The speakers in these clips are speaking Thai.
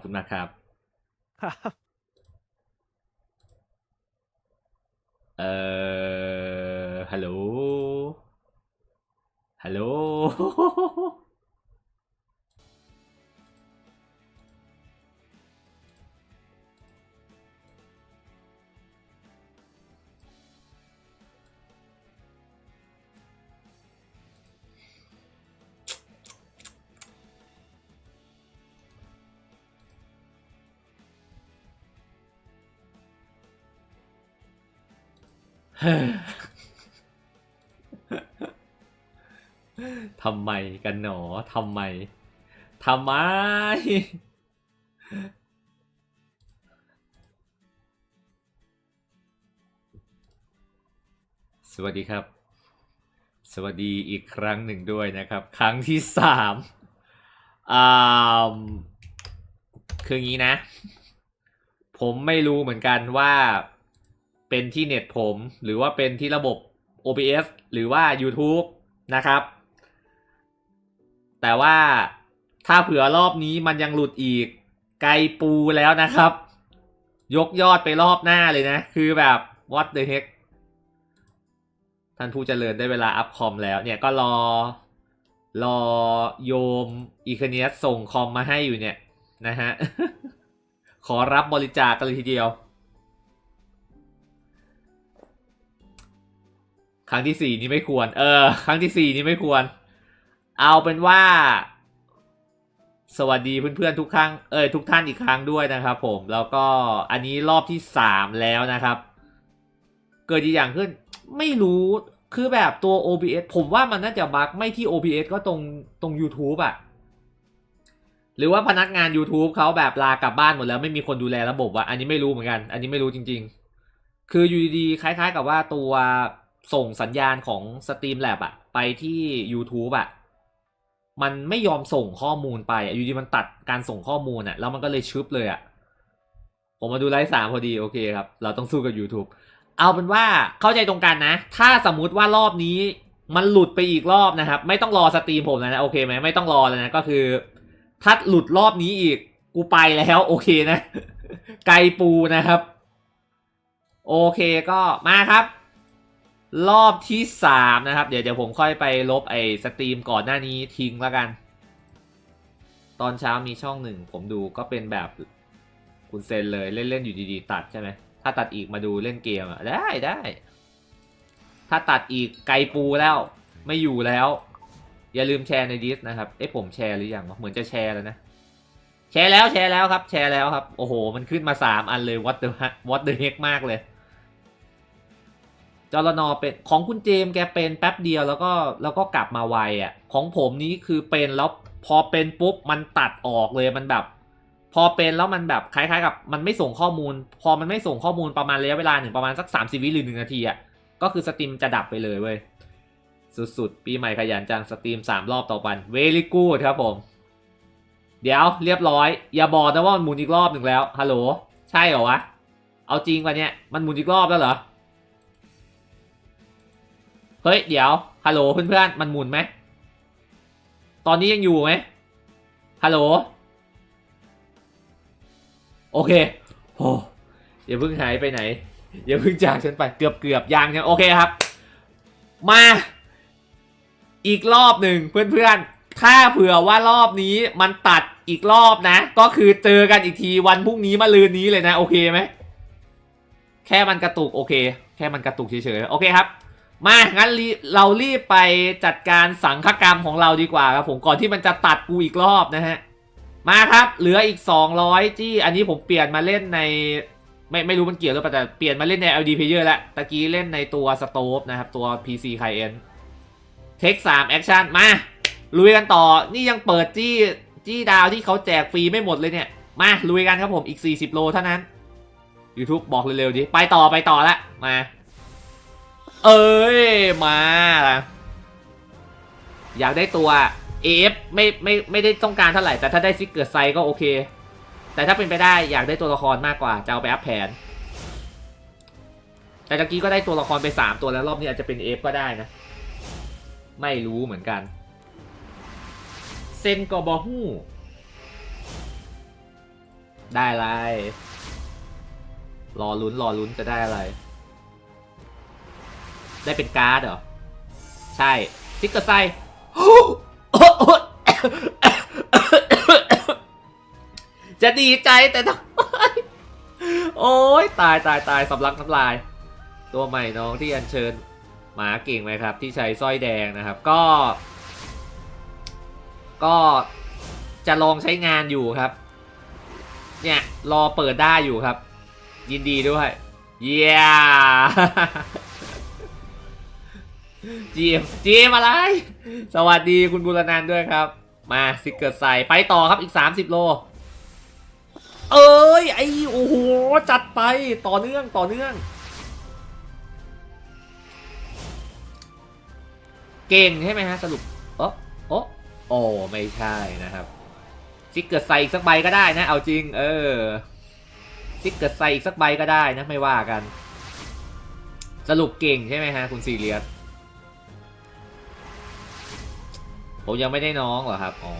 อบคุณมากครับ ครับเอ่อฮัลโหลฮัลโหล ทำไมกันหนอทำไมทำไม สวัสดีครับ สวัสดีอีกครั้งหนึ่งด้วยนะครับ ครั้งที่สามอ่าคืองี้นะ ผมไม่รู้เหมือนกันว่า เป็นที่เน็ตผม หรือว่าเป็นที่ระบบ OBS หรือว่า YouTube นะครับ แต่ว่าถ้าเผื่อรอบนี้มันยังหลุดอีก ไกลปูแล้วนะครับ ยกยอดไปรอบหน้าเลยนะ คือแบบ what the heck ท่านผู้เจริญได้เวลาอัพคอมแล้วเนี่ยก็รอ รอโยมอีคเนียสส่งคอมมาให้อยู่เนี่ยนะฮะ ขอรับบริจาคกันเลยทีเดียว ครั้งที่สี่นี่ไม่ควร เออ ครั้งที่สี่นี่ไม่ควร เอาเป็นว่า สวัสดีเพื่อนๆทุกครั้งเออทุกท่านอีกครั้งด้วยนะครับ ผมแล้วก็อันนี้รอบที่สามแล้วนะครับ เกิดอีกอย่างขึ้น ไม่รู้คือแบบตัว OBS ผมว่ามันน่าจะบั๊กไม่ที่ OBS ก็ตรงตรง YouTube อะหรือว่าพนักงาน YouTube เขาแบบลากลับบ้านหมดแล้วไม่มีคนดูแลระบบอะอันนี้ไม่รู้เหมือนกัน อันนี้ไม่รู้จริง ๆ คืออยู่ดีๆคล้าย ๆ กับว่าตัว ส่งสัญญาณของ Streamlab อะไปที่ YouTube อะมันไม่ยอมส่งข้อมูลไปอยู่ดีมันตัดการส่งข้อมูลอะแล้วมันก็เลยชึบเลยอะผมมาดูไลฟ์สามพอดีโอเคครับ เราต้องสู้กับ YouTube เอาเป็นว่าเข้าใจตรงกันนะ ถ้าสมมุติว่ารอบนี้มันหลุดไปอีกรอบนะครับ ไม่ต้องรอสตรีมผมแล้วนะ โอเคไหมไม่ต้องรอแล้วนะก็คือ ถ้าหลุดรอบนี้อีกกูไปแล้ว โอเคนะ ไกลปูนะครับ โอเคก็มาครับ รอบที่สามนะครับ เดี๋ยวเดี๋ยวผมค่อยไปลบไอ้สตรีมก่อนหน้านี้ทิ้งแล้วกัน ตอนเช้ามีช่องหนึ่งผมดูก็เป็นแบบคุณเซนเลยเล่นๆอยู่ดีๆ ตัดใช่ไหมถ้าตัดอีกมาดูเล่นเกมอะได้ได้ ถ้าตัดอีกไกลปูแล้ว ไม่อยู่แล้ว อย่าลืมแชร์ในดิสนะครับเอ๊ะผมแชร์หรือยังวะเหมือนจะแชร์แล้วนะแชร์แล้วแชร์แล้วครับ แชร์แล้วครับ โอ้โห มันขึ้นมาสามอันเลย what the what the heck มากเลย จรนอเป็นของคุณเจมส์แกเป็นแป๊บเดียวแล้วก็แล้วก็กลับมาไวอะของผมนี้คือเป็นแล้วพอเป็นปุ๊บมันตัดออกเลยมันแบบ พอเป็นแล้วมันแบบคล้ายๆกับมันไม่ส่งข้อมูล พอมันไม่ส่งข้อมูลประมาณระยะเวลาหนึ่งประมาณสักสามสิบวิหรือหนึ่งนาทีอะก็คือสตรีมจะดับไปเลยเว้ยสุดๆ ปีใหม่ขยันจังสตรีมสามรอบต่อวัน very good ครับผม เดี๋ยวเรียบร้อย อย่าบอกนะว่ามันหมุนอีกรอบหนึ่งแล้วฮัลโหลใช่เหรอวะเอาจริงป่ะเนี่ยมันหมุนอีกรอบแล้วเหรอ เฮ้ย เดี๋ยว ฮัลโหลเพื่อนๆ มันหมุนไหม ตอนนี้ยังอยู่ไหม ฮัลโหล โอเคโอ้อย่าเพิ่งหายไปไหน อย่าเพิ่งจากฉันไป เกือบเกือบยังเนี่ยโอเคครับ มา อีกรอบหนึ่งเพื่อนๆ ถ้าเผื่อว่ารอบนี้มันตัดอีกรอบนะ ก็คือเจอกันอีกทีวันพรุ่งนี้มาลืนนี้เลยนะ โอเคไหม แค่มันกระตุกโอเค แค่มันกระตุกเฉยๆ โอเคครับ มางั้นเรารีบไปจัดการสังฆกรรมของเราดีกว่าครับผมก่อนที่มันจะตัดกูอีกรอบนะฮะ มาครับ เหลืออีก 200 จี้ อันนี้ผมเปลี่ยนมาเล่นใน ไม่ไม่รู้มันเกี่ยวหรือเปล่าแต่เปลี่ยนมาเล่นใน LD Player แล้วตะกี้เล่นในตัวสโตฟนะครับ ตัว PC k i n เทค3แอคชั่นมา ลุยกันต่อ นี่ยังเปิดจี้จี้ดาวที่เขาแจกฟรีไม่หมดเลยเนี่ย มาลุยกันครับผมอีก 40 โลเท่านั้น YouTube บอกเร็วๆดิไปต่อไปต่อละมา เอ้ย มาละอยากได้ตัว AF ไม่ไม่ไม่ได้ต้องการเท่าไหร่ แต่ถ้าได้ซิกเกิดไซก็โอเค แต่ถ้าเป็นไปได้อยากได้ตัวละครมากกว่า จะเอาไปอัพแผน แต่ตะกี้ก็ได้ตัวละครไป 3 ตัวแล้วรอบนี้อาจจะเป็น F ก็ได้นะ ไม่รู้เหมือนกัน เซนกอบอฮู้ได้ไร รอลุ้นรอลุ้นจะได้อะไร ได้เป็นการ์ดเหรอ ใช่ซิกเกอร์ไซจะดีใจแต่ทำไมโอ้ยตายตายตายสำลักน้ำลาย ตัวใหม่น้องที่อัญเชิญหมาเก่งไหมครับ ที่ใช้สร้อยแดงนะครับ ก็ ก็จะลองใช้งานอยู่ครับ เนี่ย รอเปิดได้อยู่ครับ ยินดีด้วย เย้ จีมจีเอ็มอะไร สวัสดีคุณบุรนันด้วยครับ มาซิกเกอร์ใส่ไปต่อครับอีก 30 โล เอ้ยไอ้โอ้โหจัดไปต่อเนื่องต่อเนื่อง เก่งใช่ไหมฮะสรุปโอ้โอ้โอ้ไม่ใช่นะครับซิกเกอร์ใส่อีกสักใบก็ได้นะ เอาจริง เออซิกเกอร์ใส่อีกสักใบก็ได้นะไม่ว่ากัน สรุปเก่งใช่ไหมฮะคุณซีเรียส ผมยังไม่ได้น้องเหรอครับ อ๋อ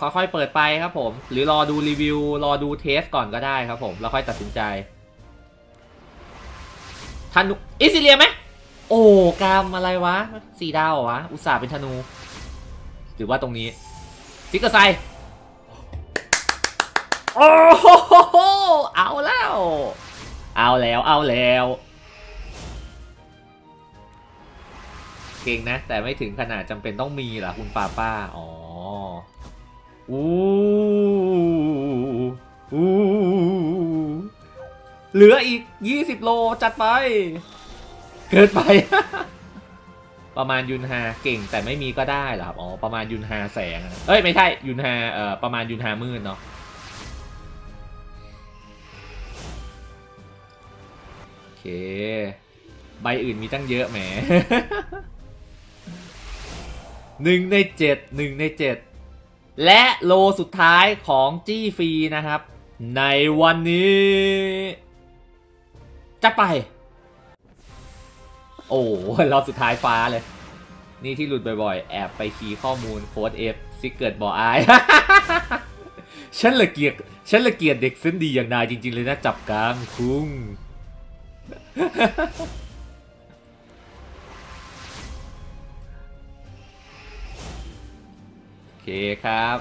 ก็ค่อยๆเปิดไปครับผม หรือรอดูรีวิว รอดูเทสก่อนก็ได้ครับผม แล้วค่อยตัดสินใจธนูอิซิเลียไหม โอ้กามอะไรวะ สี่ดาววะ อุตส่าห์เป็นธนู หรือว่าตรงนี้ซิกเกอร์ไซโอ้โหเอาแล้ว เอาแล้ว เอาแล้ว เก่งนะ แต่ไม่ถึงขนาดจำเป็นต้องมีหรอคุณป้าป้า อ๋ออู้อู้เหลืออีก 20 โลจัดไป เกินไป ประมาณยุนฮาเก่งแต่ไม่มีก็ได้เหรอครับ อ๋อ ประมาณยุนฮาแสง เอ้ย ไม่ใช่ ยุนฮาเอ่อประมาณยุนฮามืดเนาะโอเค ใบอื่นมีตั้งเยอะแหม หนึ่งในเจ็ดหนึ่งในเจ็ดและโลสุดท้ายของจี้ฟรีนะครับ ในวันนี้ จะไป โอ้รอบสุดท้ายฟ้าเลย นี่ที่หลุดบ่อยๆ แอบไปคีย์ข้อมูลโค้ดเอฟซิกเกิดบออาฉันละเกียดฉันละเกียดเด็กเส้นดีอย่างนายจริง ๆ เลยนะจับกลางคุ้ง เคครับ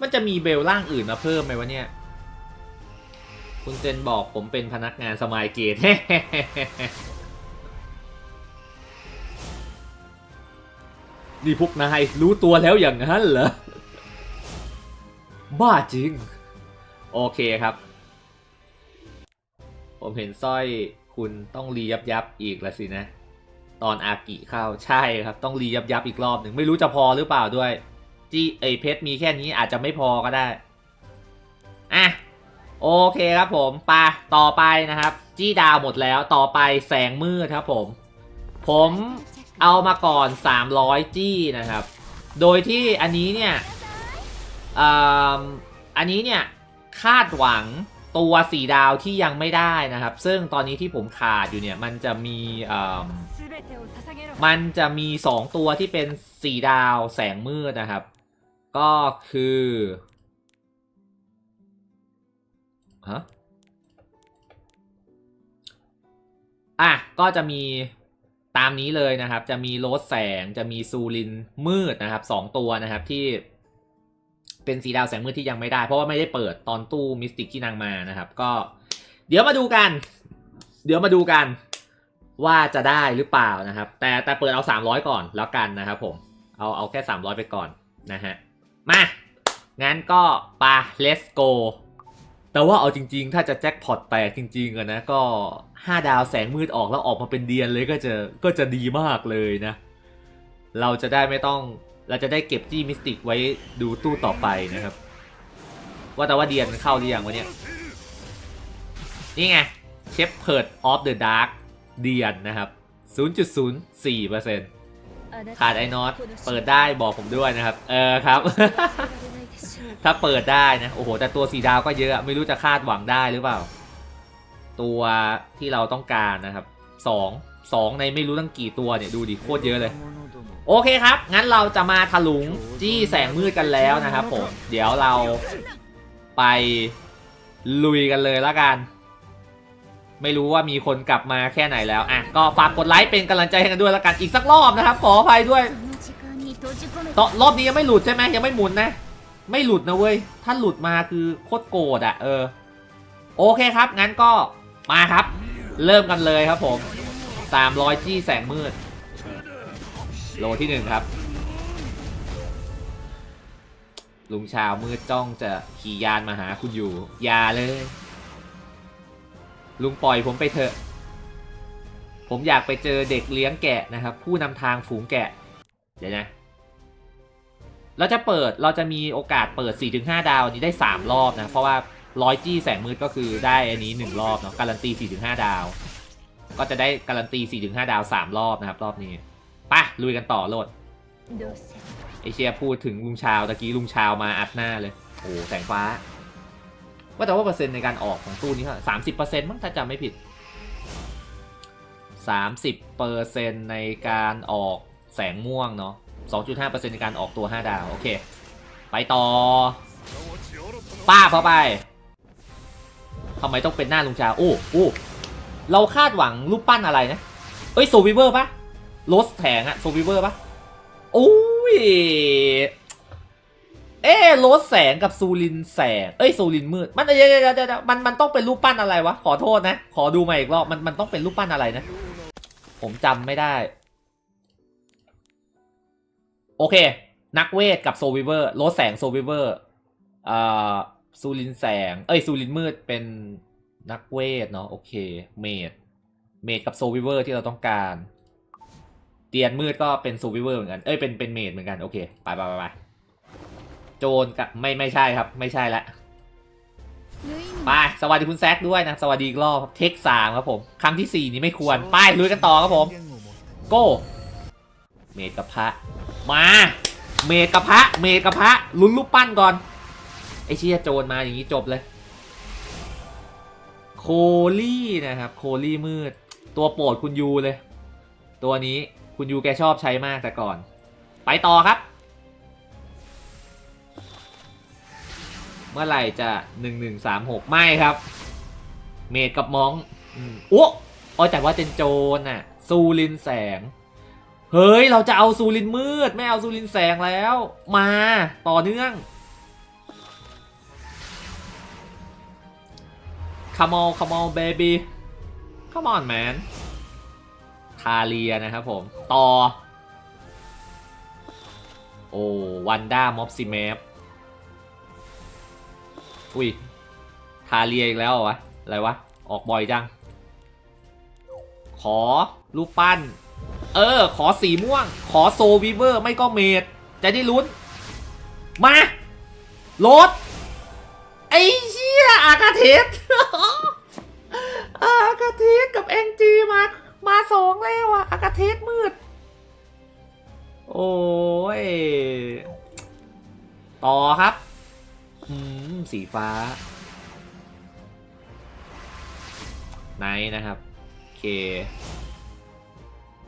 มันจะมีเบลล่างอื่นมาเพิ่มไหมวะเนี่ย คุณเซนบอกผมเป็นพนักงานสมายเกต นี่พวกนายรู้ตัวแล้วอย่างนั้นเหรอ บ้าจริง โอเคครับ ผมเห็นสร้อยคุณต้องรียับยับอีกละสินะ ตอนอากิเข้าใช่ครับ ต้องรียับยับอีกรอบหนึ่งไม่รู้จะพอหรือเปล่าด้วย จีไอเพชรมีแค่นี้อาจจะไม่พอก็ได้ อะ โอเคครับผมปาต่อไปนะครับ จี้ดาวหมดแล้วต่อไปแสงมืดครับผม ผม เอามาก่อน 300 จี้นะครับ โดยที่อันนี้เนี่ยอ่าอันนี้เนี่ยคาดหวังตัวสีดาวที่ยังไม่ได้นะครับ ซึ่งตอนนี้ที่ผมขาดอยู่เนี่ยมันจะมีอ่ามันจะมี 2 ตัวที่เป็นสีดาวแสงมืดนะครับ ก็คือฮะอะก็จะมี ตามนี้เลยนะครับ จะมีโรสแสงจะมีซูรินมืดนะครับสองตัวนะครับที่เป็นสีดาวแสงมืดที่ยังไม่ได้ เพราะว่าไม่ได้เปิดตอนตู้มิสติกที่นางมานะครับ ก็เดี๋ยวมาดูกัน เดี๋ยวมาดูกันว่าจะได้หรือเปล่านะครับ แต่แต่เปิดเอา 300 ก่อนแล้วกันนะครับผมเอาเอาแค่ 300 ไปก่อนนะฮะมา งั้นก็ปะ let's go แต่ว่าเอาจริง ๆ ถ้าจะแจ็คพอตแตกจริงๆอะนะก็ 5ดาวแสงมืดออกแล้วออกมาเป็นเดียนเลยก็จะก็จะดีมากเลยนะ เราจะได้ไม่ต้องเราจะได้เก็บจี้มิสติกไว้ดูตู้ต่อไปนะครับ ว่าแต่ว่าเดียนมันเข้าหรือยังวะเนี่ยนี่ไงเชฟเพิร์ดออฟเดอะดาร์กเดียนนะครับ 0.04%ขาดไอ้นอตเปิดได้บอกผมด้วยนะครับ เออครับ ถ้าเปิดได้นะ โอ้โห แต่ตัวสีดาวก็เยอะ ไม่รู้จะคาดหวังได้หรือเปล่า ตัวที่เราต้องการนะครับสองสองในไม่รู้ตั้งกี่ตัวเนี่ยดูดิโคตรเยอะเลย โอเคครับ งั้นเราจะมาถลุงจี้แสงมืดกันแล้วนะครับผมเดี๋ยวเราไปลุยกันเลยละกัน ไม่รู้ว่ามีคนกลับมาแค่ไหนแล้วอะก็ฝากกดไลค์เป็นกำลังใจให้กันด้วยละกันอีกสักรอบนะครับขออภัยด้วยตอรอบนี้ยังไม่หลุดใช่ไหมยังไม่หมุนนะ ไม่หลุดนะเว้ยถ้าหลุดมาคือโคตรโกรธอะเออ โอเคครับงั้นก็ มาครับ เริ่มกันเลยครับผม300จี้แสงมืด โลที่หนึ่งครับ ลุงชาวมืดจ้องจะขี่ยานมาหาคุณอยู่ อย่าเลย ลุงปล่อยผมไปเถอะ ผมอยากไปเจอเด็กเลี้ยงแกะนะครับ ผู้นำทางฝูงแกะ เดี๋ยวนะเราจะเปิดเราจะมีโอกาสเปิด 4-5 ดาวนนี้ได้ 3 รอบนะ เพราะว่า ร้อยจี้แสงมืดก็คือได้อันนี้ 1 รอบเนาะการันตี 4-5 ดาว ก็จะได้การันตี 4-5 ดาว 3 รอบนะครับ รอบนี้ปะลุยกันต่อโหลดไอเชียพูดถึงลุงชาวตะกี้ลุงชาวมาอัดหน้าเลย โอ้แสงฟ้า ว่าแต่ว่าเปอร์เซ็นต์ในการออกของตู้นี้เท่าสามสิบเปอร์เซ็นต์มั้งถ้าจำไม่ผิดสามสิบเปอร์เซ็นต์ในการออกแสงม่วงเนาะสองจุดห้าเปอร์เซ็นต์ในการออกตัวห้าดาว โอเค ไปต่อ ป้าเข้าไป ทำไมต้องเป็นหน้าลุงชาโอ้โอ้เราคาดหวังรูปปั้นอะไรนะ เอ้ยโซวิเวอร์ปะโรสแถงอะโซวิเวอร์ปะโอ้ยเอ๊ะโรสแสงกับซูรินแสง เอ้ยซูรินมืด มันเดี๋ยวเดี๋ยวเดี๋ยวมันมันต้องเป็นรูปปั้นอะไรวะ ขอโทษนะ ขอดูใหมาอีกรอบ มันมันต้องเป็นรูปปั้นอะไรนะ ผมจำไม่ได้ โอเค นักเวทกับโซวิเวอร์ โรสแสงโซวิเวอร์ อ่า ซูรินแสง เอ้ยซูรินมืดเป็นนักเวทเนาะโอเค เมดเมดกับโซวิเวอร์ที่เราต้องการ เตียนมืดก็เป็นโซวิเวอร์เหมือนกัน เอ้ยเป็นเป็นเมดเหมือนกันโอเคไปไปไปไปโจรกับไม่ไม่ใช่ครับ ไม่ใช่ละไปสวัสดีคุณแซคด้วยนะ สวัสดีอีกรอบครับเทคสามครับผม ครั้งที่สี่นี้ไม่ควร ไปลุยกันต่อครับผม โก้เมดกับพระ มา เมดกับพระ เมดกับพระลุ้นรูปปั้นก่อน ไอเชียโจรมาอย่างนี้จบเลย โคลี่นะครับ โคลี่มืด ตัวโปรดคุณยูเลย ตัวนี้คุณยูแกชอบใช้มากแต่ก่อน ไปต่อครับ เมื่อไหร่จะหนึ่งหนึ่งสามหกไม่ครับ เมดกับมองอืมโอ้อ๋อแต่ว่าเป็นโจรน่ะซูลินแสง เฮ้ย เราจะเอาซูลินมืด ไม่เอาซูลินแสงแล้ว มาต่อเนื่อง Come on come on baby Come on man ทาเลียนะครับผม ต่อ โอ้วันด้ามอฟซิแมปอุ้ยทาเลียอีกแล้ววะ อะไรวะ ออกบ่อยจัง ขอรูปปั้น เออ ขอสีม่วง ขอโซวิเวอร์ ไม่ก็เมดจะได้ลุ้น มา โหลด เชี่ยอากาเทสอากาเทสกับเอ็นจีมา มาสองแล้วอะอากาเทสมืด โอ้ย ต่อครับ อืม สีฟ้า ไนท์นะครับ โอเค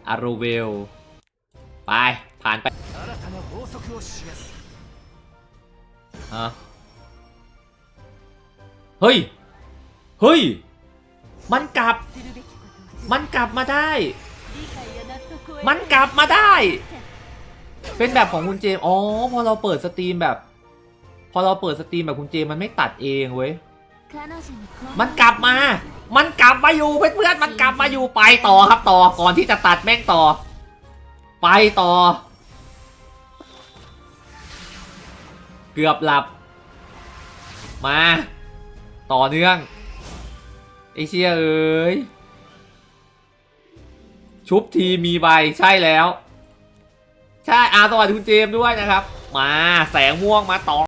อารูเวล ไป ผ่านไปฮะ เฮ้ย เฮ้ย มันกลับ มันกลับมาได้ มันกลับมาได้ เป็นแบบของคุณเจม อ๋อ พอเราเปิดสตรีมแบบ พอเราเปิดสตรีมแบบคุณเจมมันไม่ตัดเองเว้ย มันกลับมา มันกลับมาอยู่เพื่อนๆ มันกลับมาอยู่ไปต่อครับต่อ ก่อนที่จะตัดแม่งต่อ ไปต่อ เกือบหลับ มา ต่อเนื่องไอเชียเอ้ยชุบทีมีใบใช่แล้ว ใช่อาสวัสดีคุณเจมด้วยนะครับ มาแสงม่วงมาต่อ